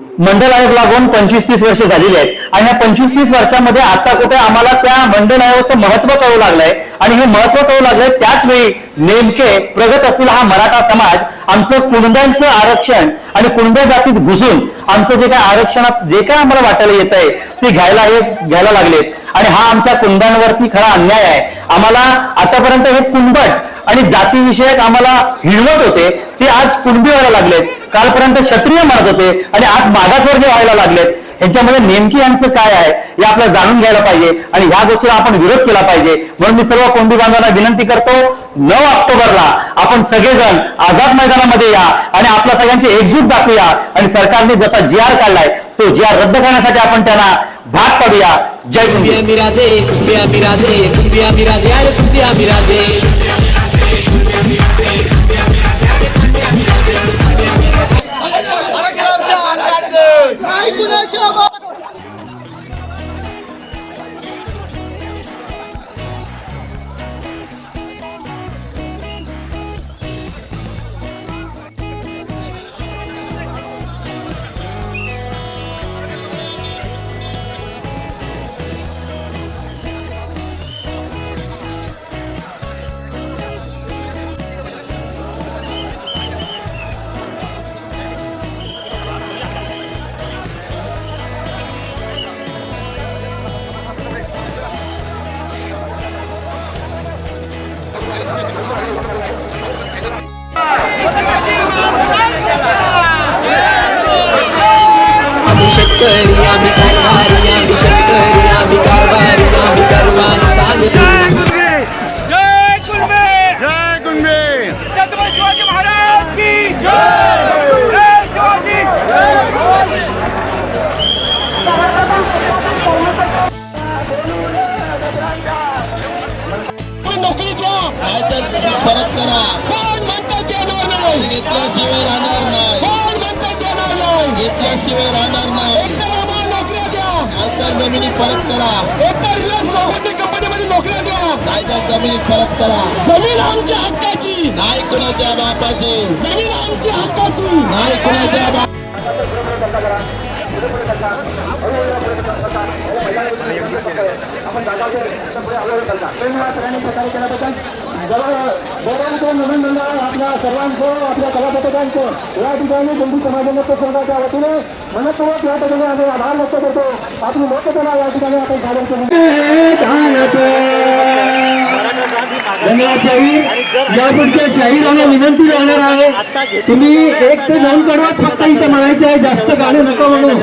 मंडल आयोग लागून पंचवीस तीस वर्ष झालेली आहेत. आणि ह्या पंचवीस तीस वर्षामध्ये आता कुठे आम्हाला त्या मंडल आयोगाचं महत्त्व कळू लागलंय. आणि हे महत्त्व कळू लागलंय त्याच वेळी नेमके प्रगत असलेला हा मराठा समाज आमचं कुणब्यांचं आरक्षण आणि कुणब्या जातीत घुसून आमचं जे काय आरक्षणात जे काय आम्हाला वाटायला येत आहे ते घ्यायला हे घ्यायला लागलेत. आणि हा आमच्या कुणब्यांवरती खरा अन्याय आहे. आम्हाला आतापर्यंत हे कुणबट आणि जातीविषयक आम्हाला हिणवत होते ते आज कुणबी व्हायला लागलेत. कालपर्यंत क्षत्रिय म्हणत होते आणि आज मागासवर्गीय व्हायला लागलेत. यांच्यामध्ये नेमकी यांचं काय आहे हे आपल्याला जाणून घ्यायला पाहिजे आणि ह्या गोष्टीला आपण विरोध केला पाहिजे. म्हणून मी सर्व कोंडी बांधवांना विनंती करतो नऊ ऑक्टोबरला आपण सगळेजण आझाद मैदानामध्ये या आणि आपल्या सगळ्यांची एकजूट दाखवूया आणि सरकारने जसा जी आर काढलाय तो जी आर रद्द करण्यासाठी आपण त्यांना भाग पाडूया. जय कुंभिया मिराजे कुंभिया मिराजे कुंभिया मिराजे अरे कुंबिया मिराजे हक्काचं कुलबे जय कुंभे छत्रपती शिवाजी महाराज की जय। जय शिवाजी। नोकरी द्या नाहीतर परत करा। कोण म्हणतात देणार नाही? घेतल्याशिवाय राहणार नाही कोण म्हणतात देणार नाही? घेतल्याशिवाय जमिनी परत करा. एकतर रिलायन्स रोबोटिक कंपनीमध्ये नोकऱ्या द्या. नाहीतर जमिनी परत करा. जमीन आमच्या हक्काची. नाही कुणाच्या बापाची. जमीन आमच्या हक्काची. नाही कुणाच्या बाप आपल्या सर्वांचं आपल्या कलापथकांचं या ठिकाणी हिंदू समाजमुक्त संघाच्या वतीने मनपूर्वक या ठिकाणी आम्ही आभार व्यक्त करतो आपली या ठिकाणी आपण सादर यापुढच्या शाहिरांना विनंती राहणार आहे तुम्ही एक ते दोन कडवाच फक्त इथे म्हणायचं आहे जास्त गाणे नको म्हणून.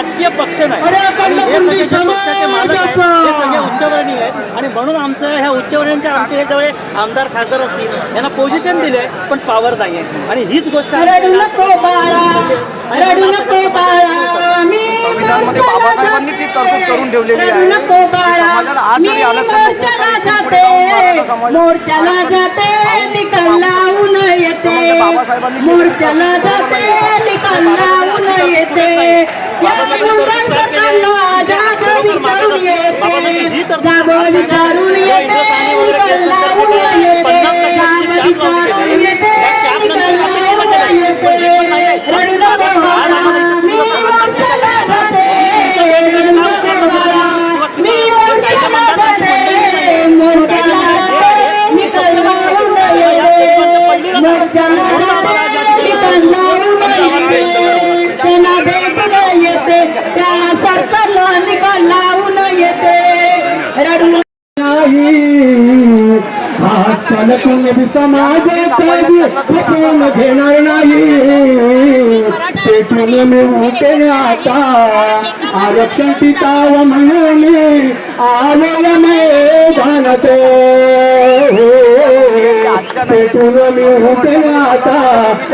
राजकीय पक्ष नाही. हे सगळे पक्षाचे मालक आहेत! हे सगळे उच्चवर्णीय आहेत. आणि म्हणून आमचं ह्या उच्चवर्णीयांच्या आमचे हे सगळे आमदार खासदार असतील यांना पोझिशन दिले पण पॉवर नाही आहे आणि हीच गोष्ट संविधानमध्ये बाबासाहेबांनी ती तरतूद करून ठेवलेली आहे. समाजाला आज जरी मोर्चाला जाते. निकाल लावून येते. बाबासाहेबांनी केलं. मोर्चाला जाते निकाल लावून येते. या मुलांचा आजकाल समाजाचा खपून घेणार नाही पेटून मी उठे आता आरक्षण पिताव म्हणून आलो या मैदानात पेटून मी उठे आता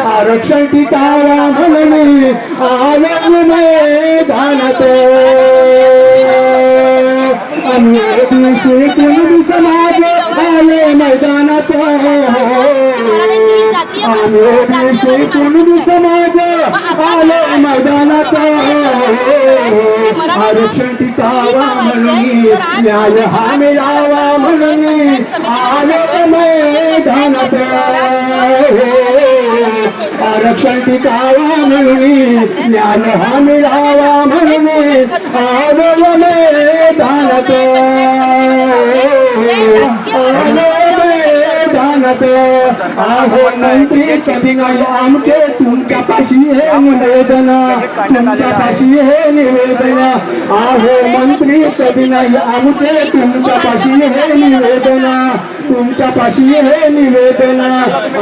आरक्षण पिताव म्हणून आनंद मैदानात आम्ही समाज आले मैदानात. आम्ही दिवशी कुणबी समाज आले मैदानात आरक्षण टिकावा म्हणून न्याय हा मिळावा म्हणून आले मैदानात. आरक्षण टिकावा म्हणून न्याय हा मिळावा म्हणून आले मैदानात. मैदानात आहो मंत्री कधी नाही आमचे तुमच्या पाशी हे निवेदन. तुमच्या पाशी हे निवेदन. आहो मंत्री कधी नाही आमचे तुमच्या पाशी हे निवेदन. तुमच्या पाशी हे निवेदन.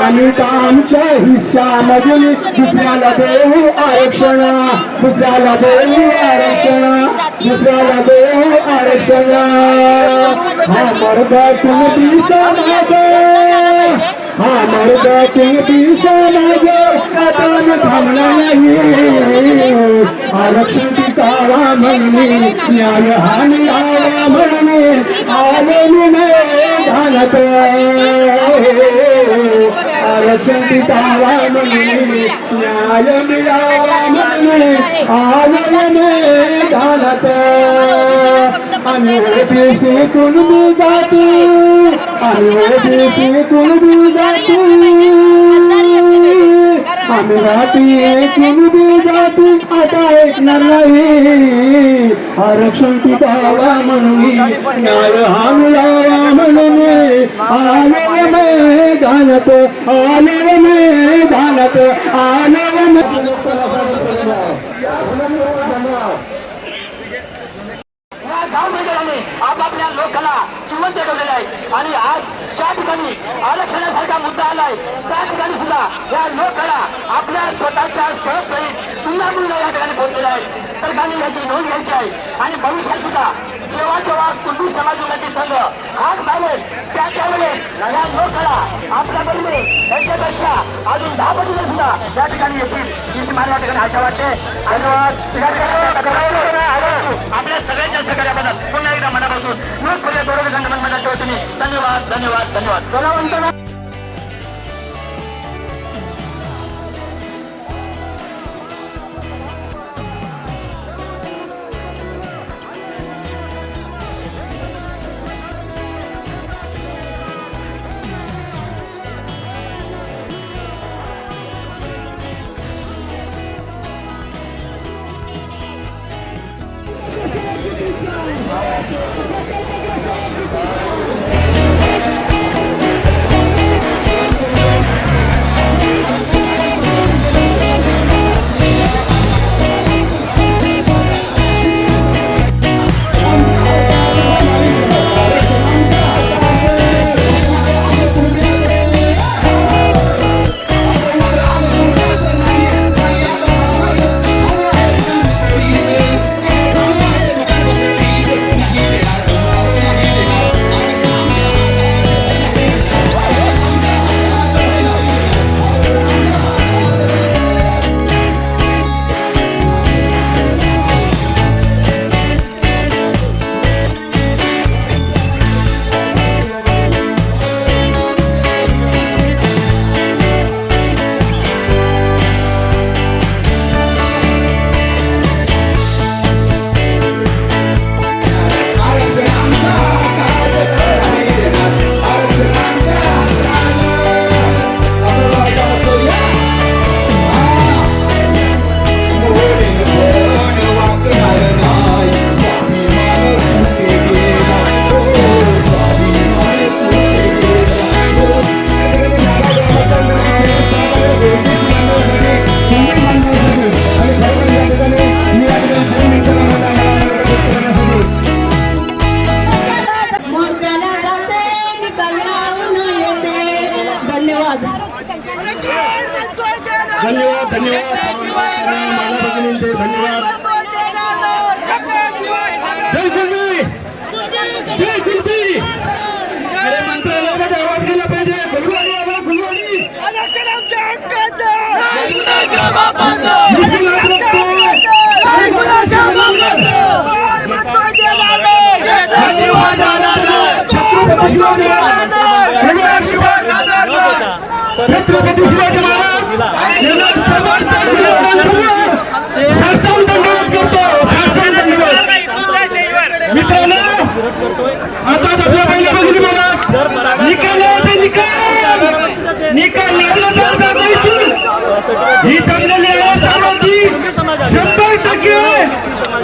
आम्ही का आमच्या हिस्सामधून दुसऱ्याला देऊ आरक्षण. दुसऱ्याला देऊ आरक्षण. दुसऱ्याला देऊ आरक्षण हा मर्द तुम्ही समाज हा समाज थांबला नाही. आरक्षण टिकावा न्याय हा आरक्षण टिकावा म्हणून न्याय मिळावा म्हणून आले मैदानात आम्ही कुणबी जाती आम्ही कुणबी जाती आम्ही राहती कुणबी जाती आता ऐकणार नाही. आरक्षण टिकावा म्हणून न्याय हा मिळावा म्हणून. आले मे घालत मैदानात मे घालत गाव मे आपापल्या लोकांना जिवंत ठेवलेलं आहे. आणि आज त्या ठिकाणी आरक्षणासारखा मुद्दा आलाय. त्या ठिकाणी सुद्धा या लोकांना आपल्या स्वतःच्या सहसहित पुन्हा पुन्हा या ठिकाणी पोहोचलेला आहे. सरकारने याची नोंद घ्यायची आहे. आणि भविष्यात सुद्धा जेव्हा जेव्हा कुटुंब समाज उन्नती संघ हात मारेल त्या त्यावेळेस या लोकांना आपल्या बरोबर यांच्यापेक्षा अजून दहा पटीने सुद्धा या ठिकाणी येतील. ही मला या ठिकाणी आशा वाटते. करू. आपल्या सगळ्यांच्या सहकार्याबद्दल पुन्हा एकदा मनापासून लोक पुढे बरोबर संघटन मंडळाच्या वतीने धन्यवाद धन्यवाद धन्यवाद. धन्यवाद धन्यवाद. धन्यवाद. जय शिंदे जय शिंदे अरे मंत्रालयामध्ये आवाज दिला पाहिजे. गुरुवारी आवाज गुरुवारी. आरक्षण आमच्या हक्काचं बापाचं